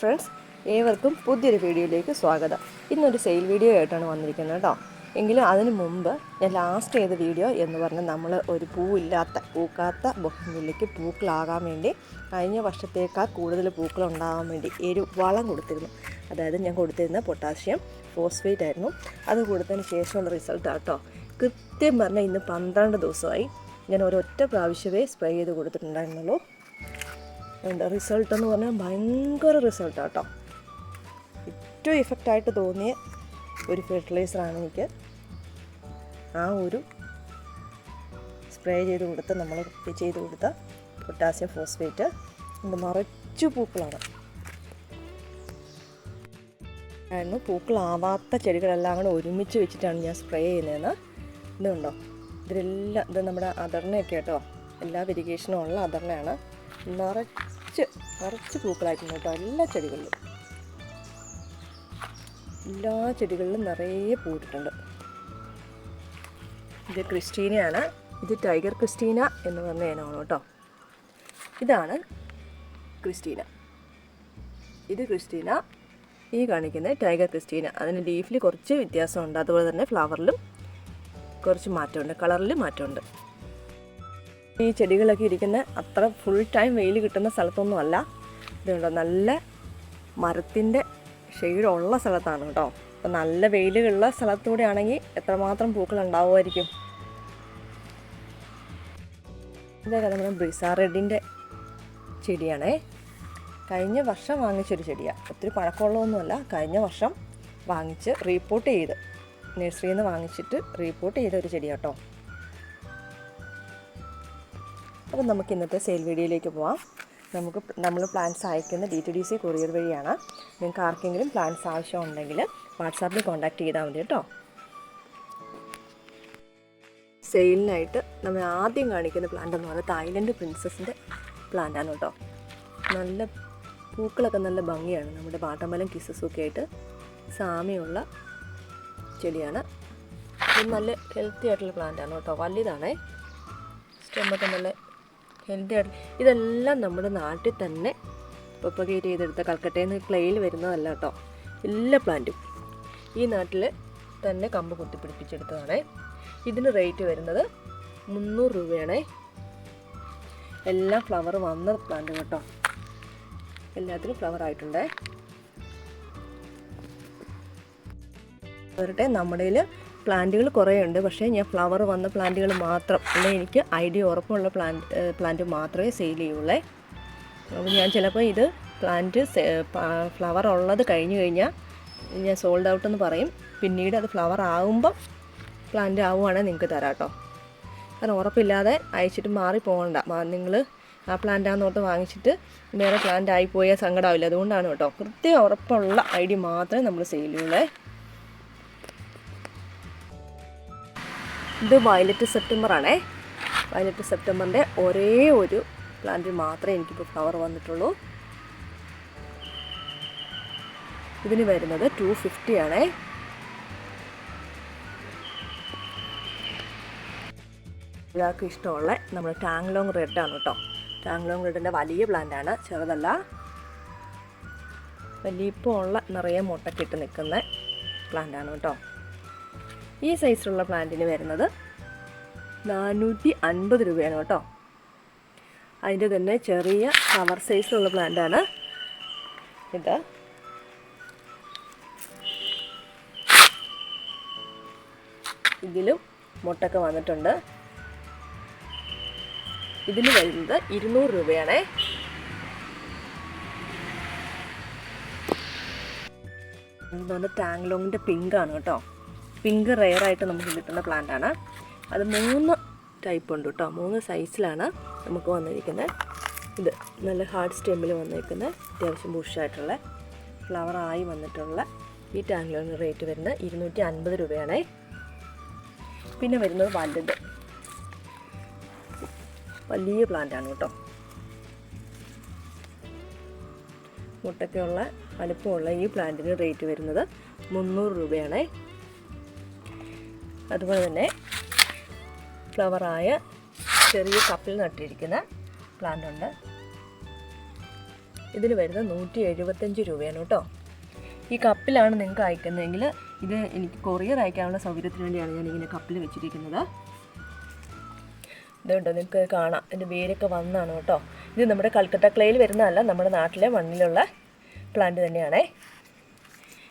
Friends ഏവർക്കും പുതിയൊരു വീഡിയോയിലേക്ക് സ്വാഗതം. ഇന്നൊരു സെയിൽ വീഡിയോ ആയിട്ടാണ് വന്നിരിക്കുന്നത് കേട്ടോ. എങ്കിലും അതിന് മുമ്പ് ഞാൻ ലാസ്റ്റ് ചെയ്ത വീഡിയോ എന്ന് പറഞ്ഞാൽ നമ്മൾ ഒരു പൂവില്ലാത്ത പൂക്കാത്ത ബൊഹമില്ലിക്ക് പൂക്കളാകാൻ വേണ്ടി കഴിഞ്ഞ വർഷത്തേക്കാൾ കൂടുതൽ പൂക്കൾ ഉണ്ടാകാൻ വേണ്ടി ഒരു വളം കൊടുത്തിരുന്നു. അതായത് ഞാൻ കൊടുത്തിരുന്ന പൊട്ടാസ്യം ഫോസ്ഫേറ്റ് ആയിരുന്നു. അത് കൊടുത്തതിന് ശേഷമുള്ള റിസൾട്ട് കേട്ടോ. കൃത്യം പറഞ്ഞാൽ ഇന്ന് പന്ത്രണ്ട് ദിവസമായി. ഞാൻ ഒരൊറ്റ പ്രാവശ്യമേ സ്പ്രേ ചെയ്ത് കൊടുത്തിട്ടുണ്ടായിരുന്നുള്ളൂ. എന്താ റിസൾട്ട് എന്ന് പറഞ്ഞാൽ ഭയങ്കര റിസൾട്ടാണ് കേട്ടോ ഏറ്റവും ഇഫക്റ്റായിട്ട് തോന്നിയ ഒരു ഫെർട്ടിലൈസറാണ് എനിക്ക് ആ ഒരു സ്പ്രേ ചെയ്ത് കൊടുത്ത് നമ്മൾ ചെയ്ത് കൊടുത്ത പൊട്ടാസ്യം ഫോസ്ഫേറ്റ് ഇത് നിറച്ചു പൂക്കളാണ്. ആയിരുന്നു. പൂക്കളാവാത്ത ചെടികളെല്ലാം കൂടെ ഒരുമിച്ച് വെച്ചിട്ടാണ് ഞാൻ സ്പ്രേ ചെയ്യുന്നതെന്ന്. ഇതുണ്ടോ ഇതിലെല്ലാം ഇത് നമ്മുടെ അതർണയൊക്കെ കേട്ടോ എല്ലാ വെരിഗേഷനും ഉള്ള അതർണയാണ് നിറച്ച് നിറച്ച് പൂക്കളായിട്ടുണ്ട് കേട്ടോ. എല്ലാ ചെടികളിലും. എല്ലാ ചെടികളിലും നിറയെ പൂട്ടിട്ടുണ്ട് ഇത് ക്രിസ്റ്റീനയാണ്. ഇത് ടൈഗർ ക്രിസ്റ്റീന എന്ന് പറഞ്ഞ ഇനമാണ് കേട്ടോ. ഇതാണ് ക്രിസ്റ്റീന. ഇത് ക്രിസ്റ്റീന. ഈ കാണിക്കുന്നത് ടൈഗർ ക്രിസ്റ്റീന. അതിന് ലീഫിൽ കുറച്ച് വ്യത്യാസമുണ്ട്. അതുപോലെ തന്നെ ഫ്ലവറിലും കുറച്ച് മാറ്റമുണ്ട്. കളറിൽ മാറ്റമുണ്ട്. ഈ ചെടികളൊക്കെ ഇരിക്കുന്ന അത്ര ഫുൾ ടൈം വെയിൽ കിട്ടുന്ന സ്ഥലത്തൊന്നും അല്ല ഇതുണ്ടോ നല്ല മരത്തിന്റെ ഷെയ്ഡുള്ള സ്ഥലത്താണ് കേട്ടോ. അപ്പോൾ നല്ല വെയിലുള്ള സ്ഥലത്തൂടെ ആണെങ്കിൽ എത്രമാത്രം പൂക്കൾ ഉണ്ടാവുമായിരിക്കും. ഇതൊക്കെ നമ്മുടെ ബ്രിസാ റെഡിന്റെ ചെടിയാണേ. കഴിഞ്ഞ വർഷം വാങ്ങിച്ചൊരു ചെടിയാണ് ഒത്തിരി പഴക്കമുള്ളതൊന്നുമല്ല. കഴിഞ്ഞ വർഷം വാങ്ങിച്ച് റീപ്പോർട്ട് ചെയ്ത്. നഴ്സറിയിൽ നിന്ന് വാങ്ങിച്ചിട്ട് റീപ്പോർട്ട് ചെയ്ത ഒരു ചെടിയാട്ടോ അപ്പോൾ നമുക്ക് ഇന്നത്തെ സെയിൽ വീഡിയോയിലേക്ക് പോവാം. നമുക്ക് നമ്മൾ പ്ലാൻസ് അയക്കുന്ന D T D C courier വഴിയാണ്. നിങ്ങൾക്ക് ആർക്കെങ്കിലും പ്ലാൻസ് ആവശ്യമുണ്ടെങ്കിൽ വാട്സാപ്പിൽ കോൺടാക്ട് ചെയ്താൽ മതി കേട്ടോ. സെയിലിനായിട്ട് നമ്മൾ ആദ്യം കാണിക്കുന്ന പ്ലാന്റ് എന്ന് പറയുന്നത് തായ്ലൻഡ് പ്രിൻസസിന്റെ പ്ലാന്റാണ് കേട്ടോ. നല്ല പൂക്കളൊക്കെ നല്ല ഭംഗിയാണ്. നമ്മുടെ വാട്ടമലം കിസസും ഒക്കെ ആയിട്ട് സാമ്യമുള്ള ചെടിയാണ്. ഇത് നല്ല ഹെൽത്തി ആയിട്ടുള്ള പ്ലാന്റാണ് കേട്ടോ. വലുതാണേ. സ്റ്റെമ്മൊക്കെ നല്ല ഹെൽത്തി ഇതെല്ലാം നമ്മുടെ നാട്ടിൽ തന്നെ പ്രൊപ്പഗേറ്റ് ചെയ്തെടുത്ത കൽക്കട്ടയിൽ നിന്ന് ക്ലേയിൽ വരുന്നതല്ല കേട്ടോ. എല്ലാ പ്ലാന്റും ഈ നാട്ടിൽ തന്നെ കമ്പ് കുത്തിപ്പിടിപ്പിച്ചെടുത്തതാണേ ഇതിന് റേറ്റ് വരുന്നത് മുന്നൂറ് രൂപയാണ്. എല്ലാ ഫ്ലവർ വന്ന പ്ലാന്റ് കേട്ടോ. എല്ലാത്തിനും ഫ്ലവർ ആയിട്ടുണ്ട്. വരട്ടെ നമ്മുടെ കയ്യിൽ പ്ലാന്റുകൾ കുറേ ഉണ്ട് പക്ഷേ ഞാൻ ഫ്ലവർ വന്ന പ്ലാന്റുകൾ മാത്രം. അല്ലെങ്കിൽ എനിക്ക് ഐഡിയ ഉറപ്പുള്ള പ്ലാന്റ് പ്ലാന്റ് മാത്രമേ സെയിൽ ചെയ്യുള്ളേ അപ്പോൾ ഞാൻ ചിലപ്പോൾ ഇത് പ്ലാന്റ് ഫ്ലവർ ഉള്ളത് കഴിഞ്ഞ് കഴിഞ്ഞാൽ ഞാൻ സോൾഡ് ഔട്ട് എന്ന് പറയും. പിന്നീട് അത് ഫ്ലവർ ആകുമ്പം പ്ലാന്റ് ആവുകയാണെങ്കിൽ നിങ്ങൾക്ക് തരാം കേട്ടോ. കാരണം ഉറപ്പില്ലാതെ അയച്ചിട്ട് മാറി പോകണ്ട നിങ്ങൾ ആ പ്ലാന്റാന്നോട്ട് വാങ്ങിച്ചിട്ട് വേറെ പ്ലാന്റ് ആയിപ്പോയാൽ സങ്കടമാവില്ല. അതുകൊണ്ടാണ് കേട്ടോ. കൃത്യം ഉറപ്പുള്ള ഐ ഡി മാത്രമേ നമ്മൾ സെയിൽ ചെയ്യുള്ളേ ഇത് വയലറ്റ് സെപ്റ്റംബർ ആണേ വയലറ്റ് സെപ്റ്റംബറിന്റെ ഒരേ ഒരു പ്ലാന്റിൽ മാത്രമേ എനിക്കിപ്പോൾ ഫ്ലവർ വന്നിട്ടുള്ളൂ. ഇതിന് വരുന്നത് ടു ഫിഫ്റ്റി ആണേ. ഒരാൾക്ക് ഇഷ്ടമുള്ള നമ്മുടെ ടാങ്ലോങ് റെഡ് ആണ് കേട്ടോ. ടാങ്ലോങ് റെഡിന്റെ വലിയ പ്ലാന്റ് ആണ് ചെറുതല്ല. ഉള്ള നിറയെ മുട്ടക്കിട്ട് നിൽക്കുന്ന പ്ലാന്റാണ് കേട്ടോ. ഈ സൈസിലുള്ള പ്ലാന്റിന് വരുന്നത് നാനൂറ്റി അൻപത് രൂപയാണ് കേട്ടോ. അതിന്റെ തന്നെ ചെറിയ കവർ സൈസിലുള്ള പ്ലാന്റാണ് ഇത്. ഇതിലും മുട്ടൊക്കെ വന്നിട്ടുണ്ട്. ഇതിന് വരുന്നത് ഇരുന്നൂറ് രൂപയാണേ. ഇതാണ് ടാങ്ലോങ്ങിന്റെ പിങ്കാണ് കേട്ടോ. പിങ്ക് റെയർ ആയിട്ട് നമുക്ക് കിട്ടുന്ന പ്ലാന്റ് ആണ്. അത് മൂന്ന് ടൈപ്പ് ഉണ്ട് കേട്ടോ മൂന്ന് സൈസിലാണ് നമുക്ക് വന്നിരിക്കുന്നത് ഇത് നല്ല ഹാർഡ് സ്റ്റെമ്മിൽ വന്നിരിക്കുന്ന. അത്യാവശ്യം ബുഷായിട്ടുള്ള ഫ്ലവറായി വന്നിട്ടുള്ള ഈ ടാങ്കിലൊന്ന് റേറ്റ് വരുന്നത് ഇരുന്നൂറ്റി അൻപത് രൂപയാണ്. പിന്നെ വരുന്നത് വലുത്. വലിയ പ്ലാന്റ് ആണ് കേട്ടോ മുട്ടയ്ക്കുള്ള വലുപ്പമുള്ള ഈ പ്ലാന്റിന് റേറ്റ് വരുന്നത് മുന്നൂറ് രൂപയാണേ. അതുപോലെ തന്നെ ഫ്ലവറായ ചെറിയ കപ്പിൽ നട്ടിരിക്കുന്ന പ്ലാന്റ് ഉണ്ട്. ഇതിന് വരുന്നത് നൂറ്റി എഴുപത്തഞ്ച് രൂപയാണ് കേട്ടോ. ഈ കപ്പിലാണ് നിങ്ങൾക്ക് അയക്കുന്നതെങ്കിൽ ഇത് എനിക്ക് കൊറിയർ അയക്കാനുള്ള സൗകര്യത്തിന് വേണ്ടിയാണ് ഞാൻ ഇങ്ങനെ കപ്പിൽ വെച്ചിരിക്കുന്നത്. ഇതുണ്ടോ നിങ്ങൾക്ക് കാണാം. ഇതിന്റെ വേരൊക്കെ വന്നാണ് കേട്ടോ. ഇത് നമ്മുടെ കൽക്കട്ട ക്ലേയിൽ വരുന്നതല്ല നമ്മുടെ നാട്ടിലെ മണ്ണിലുള്ള പ്ലാന്റ് തന്നെയാണേ.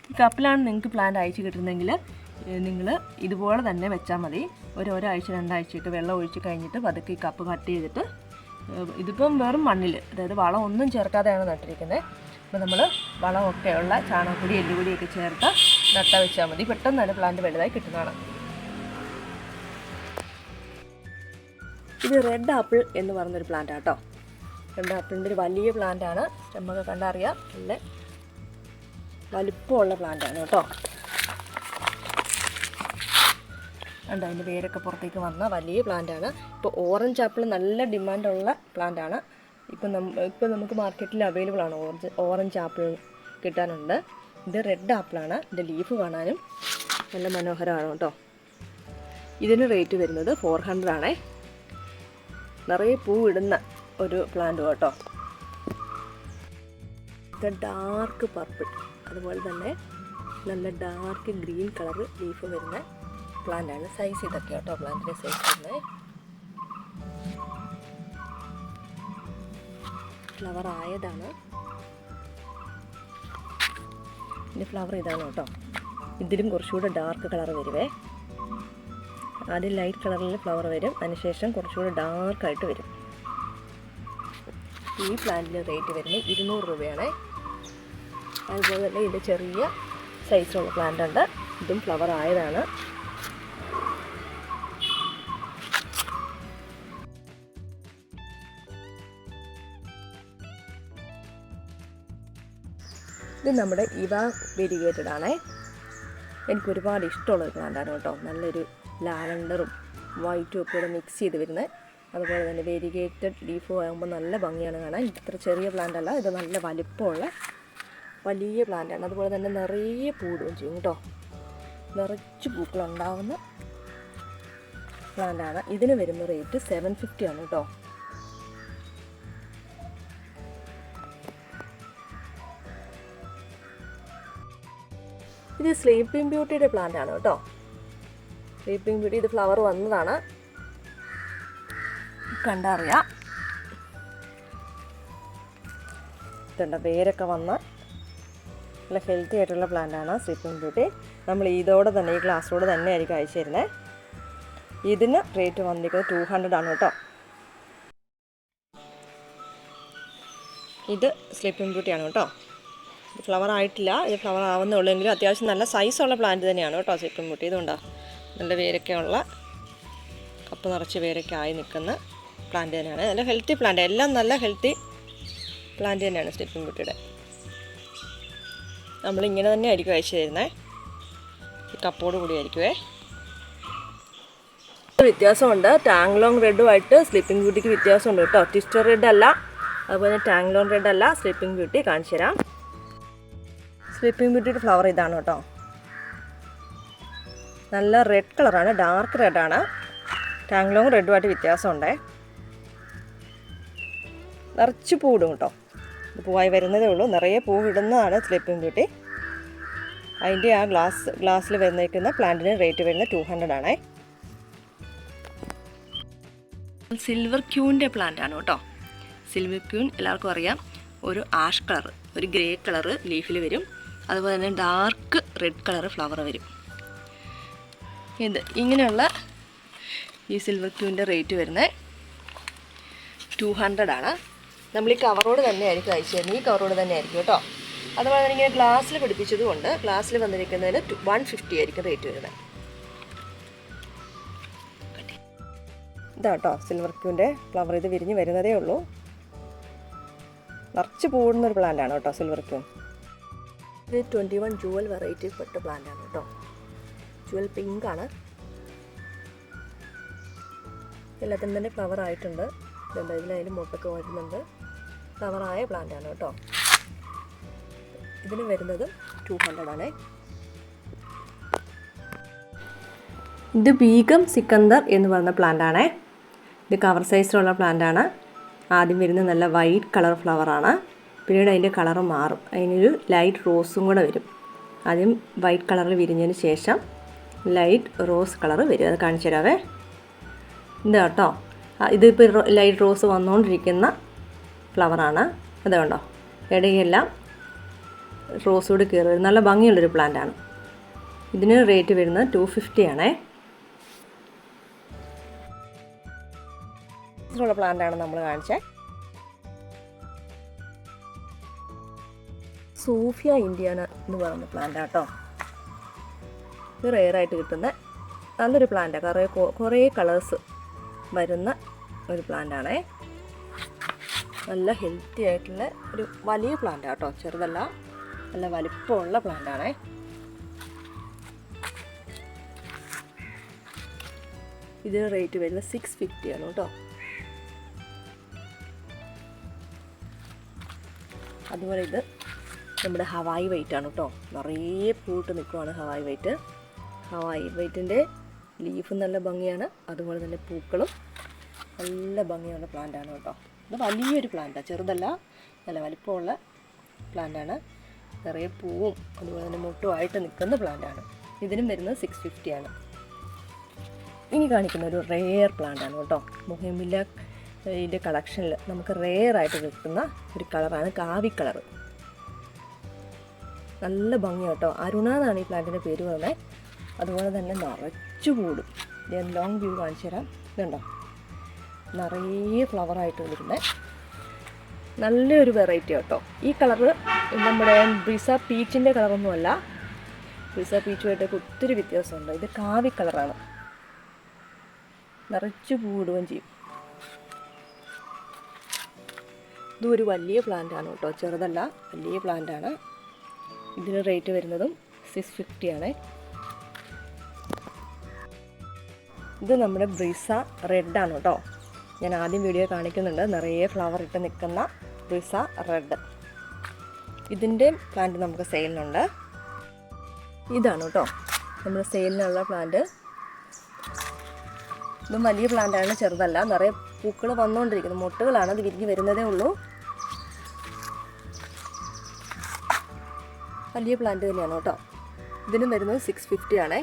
ഈ കപ്പിലാണ് നിങ്ങൾക്ക് പ്ലാന്റ് അയച്ചു കിട്ടുന്നതെങ്കിൽ നിങ്ങൾ ഇതുപോലെ തന്നെ വെച്ചാൽ മതി. ഒരു ഒരാഴ്ച രണ്ടാഴ്ചയൊക്കെ വെള്ളം ഒഴിച്ച് കഴിഞ്ഞിട്ട് പതുക്കെ ഈ കപ്പ് കട്ട് ചെയ്തിട്ട് ഇതിപ്പം വെറും മണ്ണിൽ അതായത് വളം ഒന്നും ചേർക്കാതെയാണ് നട്ടിരിക്കുന്നത്. അപ്പോൾ നമ്മൾ വളമൊക്കെയുള്ള ചാണകപ്പൊടി എല്ലുപൊടിയൊക്കെ ചേർത്ത് നട്ട വെച്ചാൽ മതി. പെട്ടെന്ന് തന്നെ പ്ലാന്റ് വലുതായി കിട്ടുന്നതാണ്. ഇത് റെഡ് ആപ്പിൾ എന്ന് പറഞ്ഞൊരു പ്ലാന്റ് ആട്ടോ. റെഡ് ആപ്പിളിന്റെ ഒരു വലിയ പ്ലാന്റ് ആണ്. സ്റ്റെമ്മൊക്കെ കണ്ടറിയാം. നല്ല വലിപ്പമുള്ള ആണ് കേട്ടോ. ഉണ്ട് അതിന്റെ വേരൊക്കെ പുറത്തേക്ക് വന്ന വലിയ പ്ലാന്റ് ആണ്. ഇപ്പോൾ ഓറഞ്ച് ആപ്പിൾ നല്ല ഡിമാൻഡുള്ള പ്ലാന്റ് ആണ്. ഇപ്പം നമ്മ ഇപ്പം നമുക്ക് മാർക്കറ്റിൽ അവൈലബിൾ ആണ് ഓറഞ്ച് ഓറഞ്ച് ആപ്പിൾ കിട്ടാനുണ്ട്. ഇത് റെഡ് ആപ്പിളാണ് ഇതിന്റെ ലീഫ് കാണാനും നല്ല മനോഹരമാണ് കേട്ടോ. ഇതിന് റേറ്റ് വരുന്നത് ഫോർ ഹൺഡ്രഡ് ആണേ. നിറയെ പൂ ഇടുന്ന ഒരു പ്ലാന്റ് കേട്ടോ. ഇത് ഡാർക്ക് പർപ്പിൾ അതുപോലെ തന്നെ നല്ല ഡാർക്ക് ഗ്രീൻ കളർ ലീഫ് വരുന്ന പ്ലാന്റ് ആണ് സൈസ് ഇതൊക്കെ കേട്ടോ പ്ലാന്റിന്റെ സൈസ് ഫ്ലവർ ആയതാണ്. ഇതിന്റെ ഫ്ലവർ ഇതാണ് കേട്ടോ. ഇതിലും കുറച്ചുകൂടെ ഡാർക്ക് കളർ വരുവേ. ആദ്യം ലൈറ്റ് കളറിൽ ഫ്ലവർ വരും. അതിനുശേഷം കുറച്ചുകൂടെ ഡാർക്കായിട്ട് വരും. ഈ പ്ലാന്റിന് റേറ്റ് വരുന്നത് ഇരുന്നൂറ് രൂപയാണ്. അതുപോലെ തന്നെ ഇതിന്റെ ചെറിയ സൈസുള്ള പ്ലാന്റ് ഉണ്ട്. ഇതും ഫ്ലവർ ആയതാണ്. നമ്മുടെ ഇവ വെരിഗേറ്റഡ് ആണേ എനിക്ക് ഒരുപാട് ഇഷ്ടമുള്ള ഒരു പ്ലാന്റാണ് കേട്ടോ. നല്ലൊരു ലാവൻഡറും വൈറ്റും ഒക്കെ കൂടെ മിക്സ് ചെയ്ത് വരുന്നത്. അതുപോലെ തന്നെ വെരിഗേറ്റഡ് ലീഫ് ആകുമ്പോൾ നല്ല ഭംഗിയാണ് കാണാൻ. ഇത്ര ചെറിയ പ്ലാന്റ് അല്ല ഇത് നല്ല വലിപ്പമുള്ള വലിയ പ്ലാന്റാണ് അതുപോലെ തന്നെ നിറയെ പൂടുകയും ചെയ്യും കേട്ടോ. നിറച്ച് പൂക്കളുണ്ടാവുന്ന പ്ലാന്റാണ് ഇതിന് വരുന്ന റേറ്റ് സെവൻ ഫിഫ്റ്റി ആണ് കേട്ടോ. ഇത് സ്ലീപ്പിംഗ് ബ്യൂട്ടിയുടെ പ്ലാന്റ് ആണ് കേട്ടോ. സ്ലീപ്പിംഗ് ബ്യൂട്ടി ഇത് ഫ്ലവർ വന്നതാണ്. കണ്ടറിയാം. ഇതുണ്ട് വേരൊക്കെ വന്ന നല്ല ഹെൽത്തി ആയിട്ടുള്ള ആണ് സ്ലീപ്പിംഗ് ബ്യൂട്ടി നമ്മൾ ഇതോടെ തന്നെ ഈ ഗ്ലാസ്സോടെ തന്നെ ആയിരിക്കും അയച്ചു തരുന്നത് ഇതിന് റേറ്റ് വന്നിരിക്കുന്നത് ടു ഹൺഡ്രഡ് ആണ് കേട്ടോ. ഇത് സ്ലീപ്പിംഗ് ബ്യൂട്ടിയാണ് കേട്ടോ. ഫ്ലവർ ആയിട്ടില്ല. ഇത് ഫ്ലവർ ആവുന്നേ ഉള്ളെങ്കിലും അത്യാവശ്യം നല്ല സൈസുള്ള പ്ലാന്റ് തന്നെയാണ് കേട്ടോ. ചിക്കൻ മുട്ടി. ഇതുകൊണ്ടാ നല്ല വേരൊക്കെ ഉള്ള കപ്പ് നിറച്ച് വേരൊക്കെ ആയി നിൽക്കുന്ന പ്ലാന്റ് തന്നെയാണ്. നല്ല ഹെൽത്തി പ്ലാന്റ് എല്ലാം നല്ല ഹെൽത്തി പ്ലാന്റ് തന്നെയാണ് സ്ലിപ്പും കുട്ടിയുടെ നമ്മളിങ്ങനെ തന്നെ ആയിരിക്കും അയച്ചു തരുന്നത് ഈ കപ്പോട് കൂടി ആയിരിക്കുമേ വ്യത്യാസമുണ്ട്. ടാങ്ലോങ് റെഡുമായിട്ട് സ്ലിപ്പിംഗ് ബ്യൂട്ടിക്ക് വ്യത്യാസമുണ്ട് കേട്ടോ. ടിസ്റ്റർ റെഡ് അല്ല. അതുപോലെ ടാങ്ലോങ് റെഡ് അല്ല. സ്ലിപ്പിംഗ് ബ്യൂട്ടി കാണിച്ചു തരാം. സ്ലീപ്പിംഗ് ബ്യൂട്ടിയുടെ ഫ്ലവർ ഇതാണ് കേട്ടോ. നല്ല റെഡ് കളറാണ് ഡാർക്ക് റെഡാണ് ടാങ്ലോങ് റെഡുമായിട്ട് വ്യത്യാസമുണ്ടേ. നിറച്ച് പൂവിടും കേട്ടോ. പൂവായി വരുന്നതേ ഉള്ളൂ. നിറയെ പൂവിടുന്നതാണ് സ്ലീപ്പിംഗ് ബ്യൂട്ടി അതിന്റെ ആ ഗ്ലാസ് ഗ്ലാസ്സിൽ വന്നേക്കുന്ന പ്ലാന്റിന് റേറ്റ് വരുന്നത് ടു ഹൺഡ്രഡ് ആണേ. സിൽവർ ക്യൂന്റെ പ്ലാന്റ് ആണ് കേട്ടോ. സിൽവർ ക്യൂൻ എല്ലാവർക്കും അറിയാം. ഒരു ആഷ് കളർ ഒരു ഗ്രേ കളർ ലീഫിൽ വരും. അതുപോലെ തന്നെ ഡാർക്ക് റെഡ് കളർ ഫ്ലവർ വരും. ഇത് ഇങ്ങനെയുള്ള ഈ സിൽവർ ക്യൂവിന്റെ റേറ്റ് വരുന്നത് ടു ഹൺഡ്രഡ് ആണ്. നമ്മൾ ഈ കവറോട് തന്നെ ആയിരിക്കും അയച്ചു തരുന്നത്. ഈ കവറോട് തന്നെ ആയിരിക്കും കേട്ടോ. അതുപോലെ തന്നെ ഇങ്ങനെ ഗ്ലാസ്സിൽ പിടിപ്പിച്ചത് കൊണ്ട് ഗ്ലാസ്സിൽ വന്നിരിക്കുന്നതിന് വൺ ഫിഫ്റ്റി ആയിരിക്കും റേറ്റ് വരുന്നത്. ഇതാ കേട്ടോ സിൽവർ ക്യൂവിന്റെ ഫ്ലവർ ഇത് വിരിഞ്ഞ് വരുന്നതേ ഉള്ളൂ. നിറച്ച് പൂടുന്ന ഒരു ആണ് കേട്ടോ സിൽവർ ക്യൂൻ ഇത് ട്വന്റി വൺ ജുവൽ വെറൈറ്റി പെട്ട പ്ലാന്റ് ആണ് കേട്ടോ ജുവൽ പിങ്ക് ആണ്. എല്ലാത്തിനും തന്നെ ഫ്ലവർ ആയിട്ടുണ്ട്. ഇതുണ്ട് അതിന് മുട്ടൊക്കെ വരുന്നുണ്ട്. ഫ്ലവറായ പ്ലാന്റ് ആണ് കേട്ടോ ഇതിന് വരുന്നത് ടു ഹൺഡ്രഡ് ആണേ. ഇത് ബീഗം സിക്കന്ദർ എന്ന് പറയുന്ന പ്ലാന്റ് ആണേ. ഇത് കവർ സൈസിലുള്ള പ്ലാന്റ് ആണ്. ആദ്യം വരുന്ന നല്ല വൈറ്റ് കളർ ഫ്ലവർ ആണ്. പിന്നീട് അതിന്റെ കളറ് മാറും. അതിനൊരു ലൈറ്റ് റോസും കൂടെ വരും. ആദ്യം വൈറ്റ് കളറിൽ വിരിഞ്ഞതിന് ശേഷം ലൈറ്റ് റോസ് കളർ വരും. അത് കാണിച്ചു തരാവേ. ഇതാ കേട്ടോ ഇതിപ്പോൾ ലൈറ്റ് റോസ് വന്നുകൊണ്ടിരിക്കുന്ന ഫ്ലവറാണ് അത് കണ്ടോ? ഇടയെല്ലാം റോസ് കൂടി കയറി വരും. നല്ല ഭംഗിയുള്ളൊരു പ്ലാന്റാണ് ഇതിന് റേറ്റ് വരുന്നത് ടു ഫിഫ്റ്റി ആണേ. ഇതിലുള്ള പ്ലാന്റാണ് നമ്മൾ കാണിച്ചത് സൂഫിയ ഇന്ത്യാന എന്ന് പറയുന്ന പ്ലാന്റ് ആട്ടോ ഇത് റെയറായിട്ട് കിട്ടുന്ന നല്ലൊരു പ്ലാന്റാണ് കുറേ കുറേ കളേഴ്സ് വരുന്ന ഒരു പ്ലാന്റാണേ നല്ല ഹെൽത്തി ആയിട്ടുള്ള ഒരു വലിയ പ്ലാന്റ് കേട്ടോ ചെറുതല്ല നല്ല വലിപ്പമുള്ള പ്ലാന്റാണേ ഇതിന് റേറ്റ് വരുന്നത് സിക്സ് ഫിഫ്റ്റി ആണ് കേട്ടോ അതുപോലെ ഇത് നമ്മുടെ ഹവായി വൈറ്റ് ആണ് കേട്ടോ നിറയെ പൂട്ട് നിൽക്കുവാണ് ഹവായി വൈറ്റ് ഹവായി വൈറ്റിന്റെ ലീഫ് നല്ല ഭംഗിയാണ്. അതുപോലെ തന്നെ പൂക്കളും നല്ല ഭംഗിയുള്ള പ്ലാന്റാണ് കേട്ടോ ഇത് വലിയൊരു പ്ലാന്റാണ് ചെറുതല്ല നല്ല വലിപ്പമുള്ള പ്ലാന്റാണ് നിറയെ പൂവും അതുപോലെ തന്നെ മുട്ടുമായിട്ട് നിൽക്കുന്ന പ്ലാന്റാണ് ഇതിനും വരുന്നത് സിക്സ് ഫിഫ്റ്റിയാണ് ഇനി കാണിക്കുന്ന ഒരു റെയർ പ്ലാന്റാണ് കേട്ടോ മുഹമ്മില്ല ഇതിന്റെ കളക്ഷനിൽ നമുക്ക് റെയർ ആയിട്ട് കിട്ടുന്ന ഒരു കളറാണ് കാവി കളറ് നല്ല ഭംഗിയാണ് കേട്ടോ. അരുണ എന്നാണ് ഈ പ്ലാന്റിന്റെ പേര് പറയുന്നത് അതുപോലെ തന്നെ നിറച്ചു കൂടും ഞാൻ ലോങ് വ്യൂ കാണിച്ചു തരാം. ഇതുണ്ടോ? നിറയെ ഫ്ലവറായിട്ട് വരുന്നത് നല്ലൊരു വെറൈറ്റി കേട്ടോ ഈ കളറ് നമ്മുടെ ബ്രിസ പീച്ചിന്റെ കളറൊന്നുമല്ല ബ്രിസ പീച്ചുമായിട്ടൊക്കെ ഒത്തിരി വ്യത്യാസമുണ്ട്. ഇത് കാവി കളറാണ് നിറച്ച് പൂടുകയും ചെയ്യും. ഇതൊരു വലിയ പ്ലാന്റ് ആണ് കേട്ടോ. ചെറുതല്ല വലിയ പ്ലാന്റ് ആണ്. ഇതിന് റേറ്റ് വരുന്നതും സിക്സ് ഫിഫ്റ്റി ആണ്. ഇത് നമ്മുടെ ബ്രിസ റെഡാണ് കേട്ടോ. ഞാൻ ആദ്യം വീഡിയോ കാണിക്കുന്നുണ്ട്. നിറയെ ഫ്ലവർ ഇട്ട് നിൽക്കുന്ന ബ്രിസ റെഡ് ഇതിന്റെ പ്ലാന്റ് നമുക്ക് സെയിലിനുണ്ട് ഇതാണ് കേട്ടോ. നമ്മുടെ സെയിലിനുള്ള പ്ലാന്റ് ഇതും വലിയ പ്ലാന്റാണ് ചെറുതല്ല. നിറയെ പൂക്കൾ വന്നുകൊണ്ടിരിക്കുന്നു. മുട്ടുകളാണ് അത് വിരിഞ്ഞ് വരുന്നതേ ഉള്ളൂ. വലിയ പ്ലാന്റ് തന്നെയാണ് കേട്ടോ. ഇതിനും വരുന്നത് സിക്സ് ഫിഫ്റ്റി ആണേ.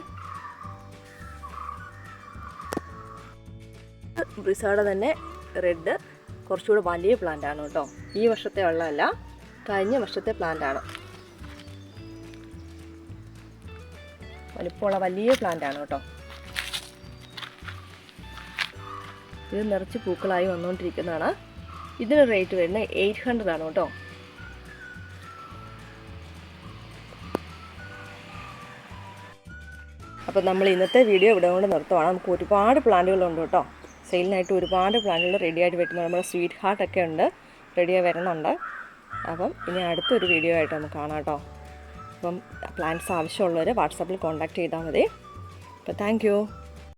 ബ്രിസാഡ തന്നെ റെഡ് കുറച്ചുകൂടെ വലിയ പ്ലാന്റ് ആണ് കേട്ടോ. ഈ വർഷത്തെ ഉള്ളതല്ല കഴിഞ്ഞ വർഷത്തെ പ്ലാന്റ് ആണ്. വലിപ്പമുള്ള വലിയ പ്ലാന്റ് ആണ് കേട്ടോ. ഇത് നിറച്ച് പൂക്കളായി വന്നുകൊണ്ടിരിക്കുന്നതാണ്. ഇതിന് റേറ്റ് വരുന്നത് എയ്റ്റ് ഹൺഡ്രഡ് ആണ് കേട്ടോ. അപ്പോൾ നമ്മൾ ഇന്നത്തെ വീഡിയോ ഇവിടെ കൊണ്ട് നിർത്തുവാണ്. നമുക്ക് ഒരുപാട് പ്ലാന്റുകളുണ്ട് കേട്ടോ. സെയിലിനായിട്ട് ഒരുപാട് പ്ലാന്റുകൾ റെഡിയായിട്ട് വരുന്നത് നമ്മുടെ സ്വീറ്റ് ഹാർട്ടൊക്കെ ഉണ്ട്. റെഡിയായി വരുന്നുണ്ട്. അപ്പം ഇനി അടുത്തൊരു വീഡിയോ ആയിട്ട് നമുക്ക് കാണാം കേട്ടോ. അപ്പം പ്ലാന്റ്സ് ആവശ്യമുള്ളവർ വാട്സാപ്പിൽ കോൺടാക്റ്റ് ചെയ്താൽ മതി. അപ്പോൾ താങ്ക്